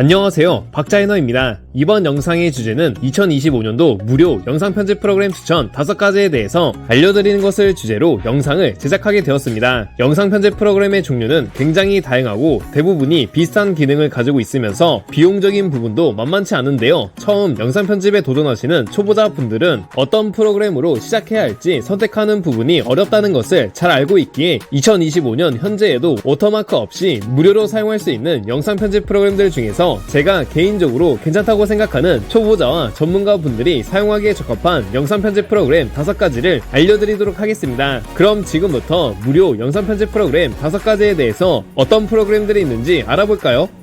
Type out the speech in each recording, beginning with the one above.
안녕하세요. 박자이너입니다. 이번 영상의 주제는 2025년도 무료 영상 편집 프로그램 추천 5가지에 대해서 알려드리는 것을 주제로 영상을 제작하게 되었습니다. 영상 편집 프로그램의 종류는 굉장히 다양하고 대부분이 비슷한 기능을 가지고 있으면서 비용적인 부분도 만만치 않은데요. 처음 영상 편집에 도전하시는 초보자 분들은 어떤 프로그램으로 시작해야 할지 선택하는 부분이 어렵다는 것을 잘 알고 있기에 2025년 현재에도 워터마크 없이 무료로 사용할 수 있는 영상 편집 프로그램들 중에서 제가 개인적으로 괜찮다고 생각하는 초보자와 전문가 분들이 사용하기에 적합한 영상 편집 프로그램 5가지를 알려드리도록 하겠습니다. 그럼 지금부터 무료 영상 편집 프로그램 5가지에 대해서 어떤 프로그램들이 있는지 알아볼까요?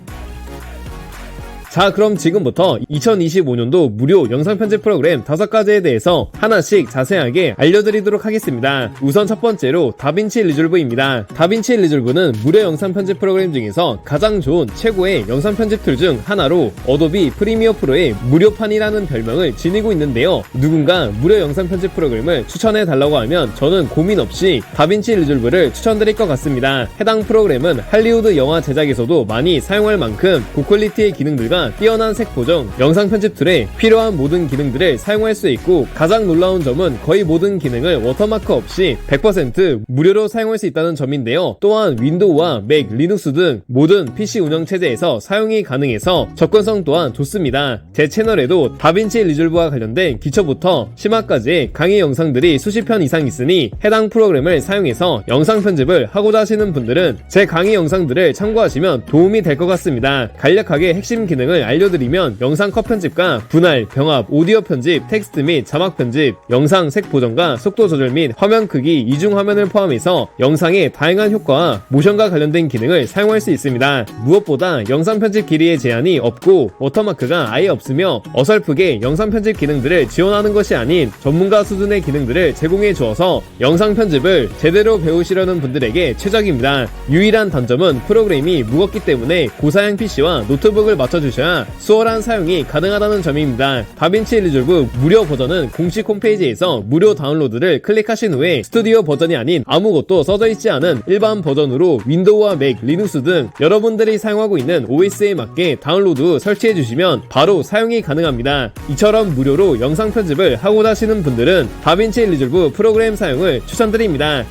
자 그럼 지금부터 2025년도 무료 영상 편집 프로그램 5가지에 대해서 하나씩 자세하게 알려드리도록 하겠습니다. 우선 첫 번째로 다빈치 리졸브입니다. 다빈치 리졸브는 무료 영상 편집 프로그램 중에서 가장 좋은 최고의 영상 편집 툴 중 하나로 어도비 프리미어 프로의 무료판이라는 별명을 지니고 있는데요. 누군가 무료 영상 편집 프로그램을 추천해 달라고 하면 저는 고민 없이 다빈치 리졸브를 추천드릴 것 같습니다. 해당 프로그램은 할리우드 영화 제작에서도 많이 사용할 만큼 고퀄리티의 기능들과 뛰어난 색 보정, 영상 편집 툴에 필요한 모든 기능들을 사용할 수 있고 가장 놀라운 점은 거의 모든 기능을 워터마크 없이 100% 무료로 사용할 수 있다는 점인데요. 또한 윈도우와 맥, 리눅스 등 모든 PC 운영 체제에서 사용이 가능해서 접근성 또한 좋습니다. 제 채널에도 다빈치 리졸브와 관련된 기초부터 심화까지의 강의 영상들이 수십 편 이상 있으니 해당 프로그램을 사용해서 영상 편집을 하고자 하시는 분들은 제 강의 영상들을 참고하시면 도움이 될 것 같습니다. 간략하게 핵심 기능을 알려드리면 영상 컷 편집과 분할, 병합, 오디오 편집, 텍스트 및 자막 편집, 영상 색 보정과 속도 조절 및 화면 크기, 이중 화면을 포함해서 영상의 다양한 효과와 모션과 관련된 기능을 사용할 수 있습니다. 무엇보다 영상 편집 길이의 제한이 없고 워터마크가 아예 없으며 어설프게 영상 편집 기능들을 지원하는 것이 아닌 전문가 수준의 기능들을 제공해 주어서 영상 편집을 제대로 배우시려는 분들에게 최적입니다. 유일한 단점은 프로그램이 무겁기 때문에 고사양 PC와 노트북을 맞춰주 셔야 수월한 사용이 가능하다는 점입니다. 다빈치 리졸브 무료 버전은 공식 홈페이지에서 무료 다운로드를 클릭하신 후에 스튜디오 버전이 아닌 아무것도 써져 있지 않은 일반 버전으로 윈도우와 맥, 리눅스 등 여러분들이 사용하고 있는 OS에 맞게 다운로드 후 설치해 주시면 바로 사용이 가능합니다. 이처럼 무료로 영상 편집을 하고자 하시는 분들은 다빈치 리졸브 프로그램 사용을 추천드립니다.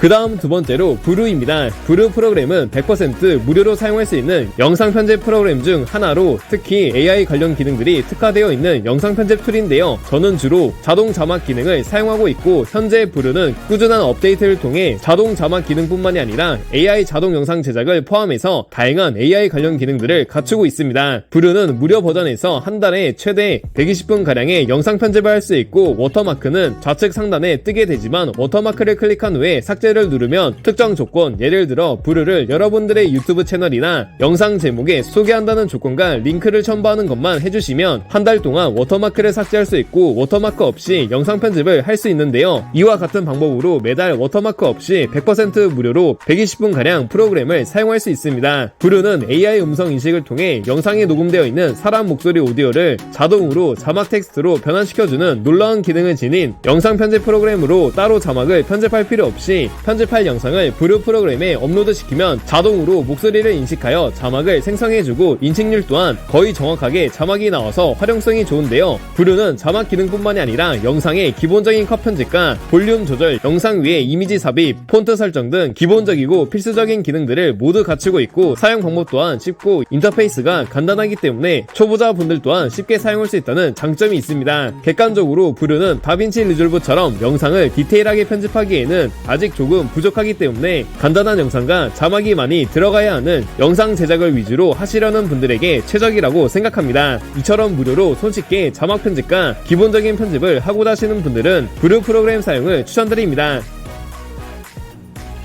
그 다음 두 번째로 브루입니다. 브루 프로그램은 100% 무료로 사용할 수 있는 영상 편집 프로그램 중 하나로 특히 AI 관련 기능들이 특화되어 있는 영상 편집 툴인데요. 저는 주로 자동 자막 기능을 사용하고 있고 현재 브루는 꾸준한 업데이트를 통해 자동 자막 기능뿐만이 아니라 AI 자동 영상 제작을 포함해서 다양한 AI 관련 기능들을 갖추고 있습니다. 브루는 무료 버전에서 한 달에 최대 120분 가량의 영상 편집을 할 수 있고 워터마크는 좌측 상단에 뜨게 되지만 워터마크를 클릭한 후에 삭제 를 누르면 특정 조건 예를 들어 브루를 여러분들의 유튜브 채널이나 영상 제목에 소개한다는 조건과 링크를 첨부하는 것만 해주시면 한 달 동안 워터마크를 삭제할 수 있고 워터마크 없이 영상 편집을 할 수 있는데요. 이와 같은 방법으로 매달 워터마크 없이 100% 무료로 120분 가량 프로그램을 사용할 수 있습니다. 브루는 AI 음성 인식을 통해 영상에 녹음되어 있는 사람 목소리 오디오를 자동으로 자막 텍스트로 변환시켜주는 놀라운 기능을 지닌 영상 편집 프로그램으로 따로 자막을 편집할 필요 없이 편집할 영상을 브루 프로그램에 업로드시키면 자동으로 목소리를 인식하여 자막을 생성해주고 인식률 또한 거의 정확하게 자막이 나와서 활용성이 좋은데요. 브루는 자막 기능뿐만이 아니라 영상의 기본적인 컷 편집과 볼륨 조절, 영상 위에 이미지 삽입, 폰트 설정 등 기본적이고 필수적인 기능들을 모두 갖추고 있고 사용 방법 또한 쉽고 인터페이스가 간단하기 때문에 초보자 분들 또한 쉽게 사용할 수 있다는 장점이 있습니다. 객관적으로 브루는 다빈치 리졸브처럼 영상을 디테일하게 편집하기에는 아직 조금 부족하기 때문에 간단한 영상과 자막이 많이 들어가야 하는 영상 제작을 위주로 하시려는 분들에게 최적이라고 생각합니다. 이처럼 무료로 손쉽게 자막 편집과 기본적인 편집을 하고자 하시는 분들은 브루 프로그램 사용을 추천드립니다.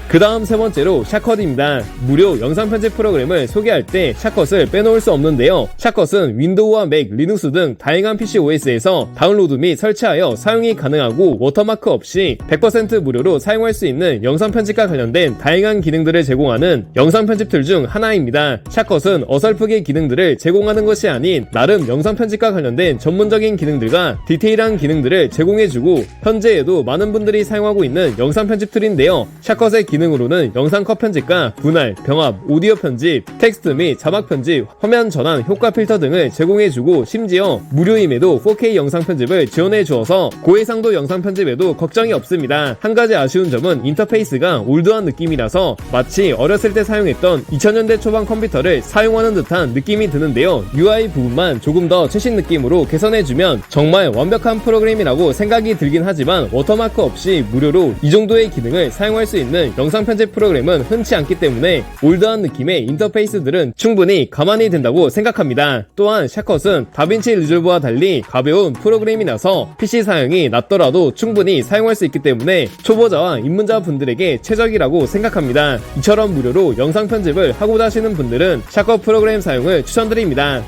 그 다음 세 번째로 샤컷입니다. 무료 영상 편집 프로그램을 소개할 때 샤컷을 빼놓을 수 없는데요. 샤컷은 윈도우와 맥, 리눅스 등 다양한 PC OS에서 다운로드 및 설치하여 사용이 가능하고 워터마크 없이 100% 무료로 사용할 수 있는 영상 편집과 관련된 다양한 기능들을 제공하는 영상 편집 툴 중 하나입니다. 샤컷은 어설프게 기능들을 제공하는 것이 아닌 나름 영상 편집과 관련된 전문적인 기능들과 디테일한 기능들을 제공해주고 현재에도 많은 분들이 사용하고 있는 영상 편집 툴인데요. 샤컷의 기 능으로는 영상 컷 편집과 분할, 병합, 오디오 편집, 텍스트 및 자막 편집, 화면 전환, 효과 필터 등을 제공해주고 심지어 무료임에도 4K 영상 편집을 지원해 주어서 고해상도 영상 편집에도 걱정이 없습니다. 한 가지 아쉬운 점은 인터페이스가 올드한 느낌이라서 마치 어렸을 때 사용했던 2000년대 초반 컴퓨터를 사용하는 듯한 느낌이 드는데요. UI 부분만 조금 더 최신 느낌으로 개선해주면 정말 완벽한 프로그램이라고 생각이 들긴 하지만 워터마크 없이 무료로 이 정도의 기능을 사용할 수 있는 영상 편집 프로그램은 흔치 않기 때문에 올드한 느낌의 인터페이스들은 충분히 감안이 된다고 생각합니다. 또한 샤컷은 다빈치 리졸브와 달리 가벼운 프로그램이라서 PC 사용이 낮더라도 충분히 사용할 수 있기 때문에 초보자와 입문자 분들에게 최적이라고 생각합니다. 이처럼 무료로 영상 편집을 하고자 하시는 분들은 샤컷 프로그램 사용을 추천드립니다.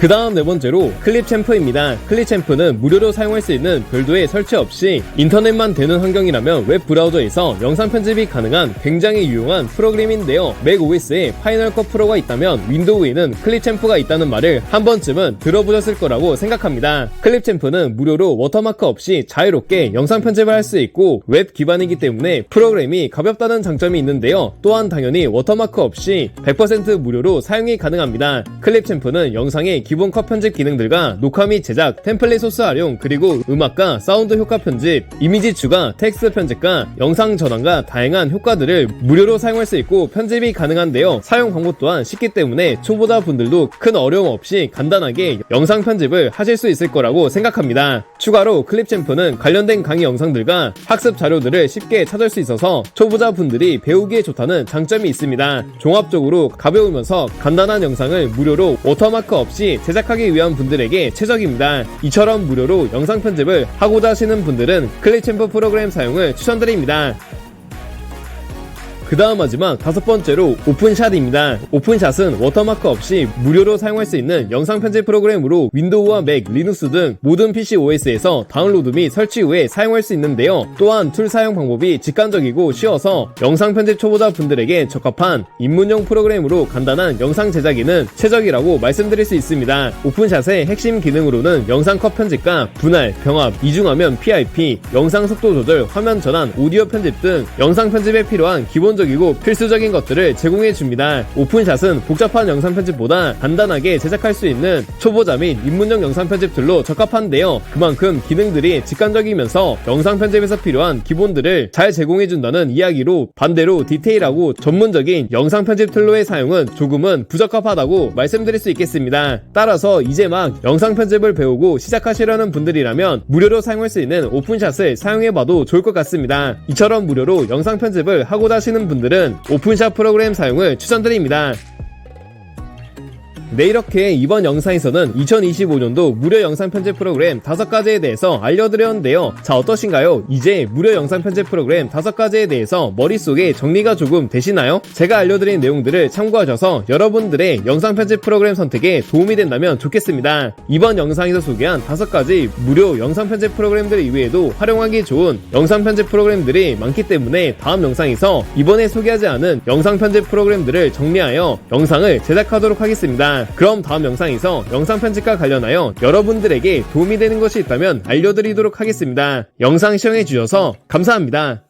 그 다음 네 번째로 클립 챔프입니다. 클립 챔프는 무료로 사용할 수 있는 별도의 설치 없이 인터넷만 되는 환경이라면 웹 브라우저에서 영상 편집이 가능한 굉장히 유용한 프로그램인데요. 맥 OS에 파이널 컷 프로가 있다면 윈도우에는 클립 챔프가 있다는 말을 한 번쯤은 들어보셨을 거라고 생각합니다. 클립 챔프는 무료로 워터마크 없이 자유롭게 영상 편집을 할 수 있고 웹 기반이기 때문에 프로그램이 가볍다는 장점이 있는데요. 또한 당연히 워터마크 없이 100% 무료로 사용이 가능합니다. 클립 챔프는 영상의 기본 컷 편집 기능들과 녹화 및 제작, 템플릿 소스 활용, 그리고 음악과 사운드 효과 편집, 이미지 추가, 텍스트 편집과 영상 전환과 다양한 효과들을 무료로 사용할 수 있고 편집이 가능한데요. 사용 방법 또한 쉽기 때문에 초보자 분들도 큰 어려움 없이 간단하게 영상 편집을 하실 수 있을 거라고 생각합니다. 추가로 클립 챔프는 관련된 강의 영상들과 학습 자료들을 쉽게 찾을 수 있어서 초보자 분들이 배우기에 좋다는 장점이 있습니다. 종합적으로 가벼우면서 간단한 영상을 무료로 워터마크 없이 제작하기 위한 분들에게 최적입니다. 이처럼 무료로 영상 편집을 하고자 하시는 분들은 클립챔프 프로그램 사용을 추천드립니다. 그 다음 마지막 다섯 번째로 오픈샷입니다. 오픈샷은 워터마크 없이 무료로 사용할 수 있는 영상 편집 프로그램으로 윈도우와 맥, 리눅스 등 모든 PC OS에서 다운로드 및 설치 후에 사용할 수 있는데요. 또한 툴 사용 방법이 직관적이고 쉬워서 영상 편집 초보자 분들에게 적합한 입문용 프로그램으로 간단한 영상 제작에는 최적이라고 말씀드릴 수 있습니다. 오픈샷의 핵심 기능으로는 영상 컷 편집과 분할, 병합, 이중화면 PIP, 영상 속도 조절, 화면 전환, 오디오 편집 등 영상 편집에 필요한 기본적 이고 필수적인 것들을 제공해 줍니다. 오픈샷은 복잡한 영상 편집보다 간단하게 제작할 수 있는 초보자 및 입문용 영상 편집 툴로 적합한데요. 그만큼 기능들이 직관적이면서 영상 편집에서 필요한 기본들을 잘 제공해 준다는 이야기로 반대로 디테일하고 전문적인 영상 편집 툴로의 사용은 조금은 부적합하다고 말씀드릴 수 있겠습니다. 따라서 이제 막 영상 편집을 배우고 시작하시려는 분들이라면 무료로 사용할 수 있는 오픈샷을 사용해봐도 좋을 것 같습니다. 이처럼 무료로 영상 편집을 하고자 하시는 분들은 오픈샷 프로그램 사용을 추천드립니다. 네 이렇게 이번 영상에서는 2025년도 무료 영상 편집 프로그램 5가지에 대해서 알려드렸는데요 자 어떠신가요? 이제 무료 영상 편집 프로그램 5가지에 대해서 머릿속에 정리가 조금 되시나요? 제가 알려드린 내용들을 참고하셔서 여러분들의 영상 편집 프로그램 선택에 도움이 된다면 좋겠습니다 이번 영상에서 소개한 5가지 무료 영상 편집 프로그램들 이외에도 활용하기 좋은 영상 편집 프로그램들이 많기 때문에 다음 영상에서 이번에 소개하지 않은 영상 편집 프로그램들을 정리하여 영상을 제작하도록 하겠 그럼 다음 영상에서 영상 편집과 관련하여 여러분들에게 도움이 되는 것이 있다면 알려드리도록 하겠습니다. 영상 시청해 주셔서 감사합니다.